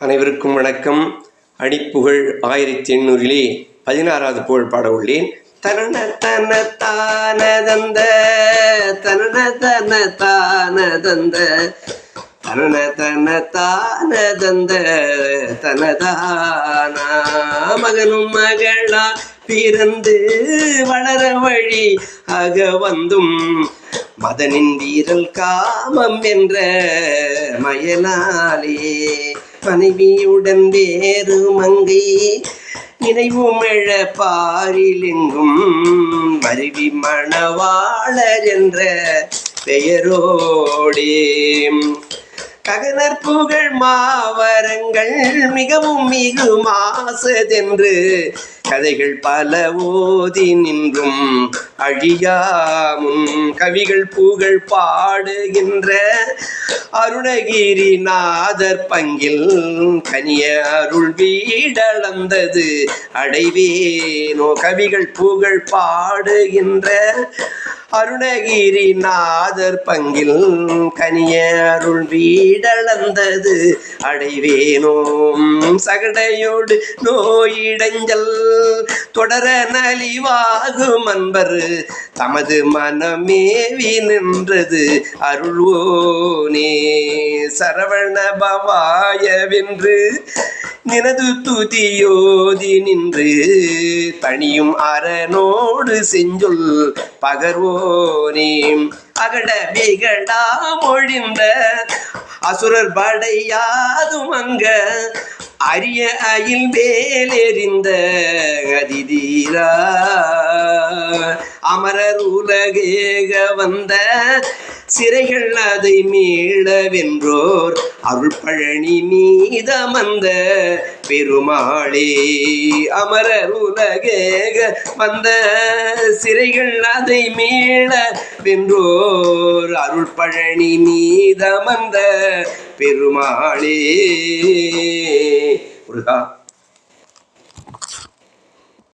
அனைவருக்கும் வணக்கம். அடிப்புகழ் ஆயிரத்தி எண்ணூறிலே பதினாறாவது புகழ் பாட உள்ளேன் தன தன தானதந்த தன தன தானதந்த தன தன தானதந்த தனதானா மகனும் மகளா பிறந்து வளர வழி ஆக வந்தும் மதனின் வீரல் காமம் என்ற மயலாலே மனைவியுடன் வேறு மங்கை நினைவுமெழ பாரிலெங்கும் மருவி மணவாளர் என்ற பெயரோடே. ககனர் புகழ் மாவரங்கள் மிகவும் மிகு மாசதென்று கதைகள் பல ஓதி நின்றும். அழியாமும் கவிகள் புகழ் பாடுகின்ற அருணகிரி நாதர் பங்கில் கனிய அருள் வீடளந்தது. அடைவேனோ கவிகள் புகழ் பாடுகின்ற அருணகிரி நாதர் பங்கில் கனிய அருள் வீடளந்தது. அடைவேனோம் சகடையோடு நோயிடஞ்சல் தொடர நலிவாகும் அன்பர். தமது மனமேவி நின்றது அருள்வோனே சரவண பவாயவென்று நினது துதியோதி நின்று தனியும் அரணோடு செஞ்சொல் பகர்வோனே. அகட பிகடா மொழிந்த அசுரர் படையாதும் அங்க அரிய அயில் வேலெறிந்த அதிதீரா அமரர் உலகேக வந்த சிறைகள் அதை மீள வென்றோர் அருள் பழனி மீதமந்த பெருமாளே அமரர் உலகேக வந்த சிறைகள் அதை மீள வென்றோர் அருள் பழனி மீதமந்த பெருமாளே முருகா.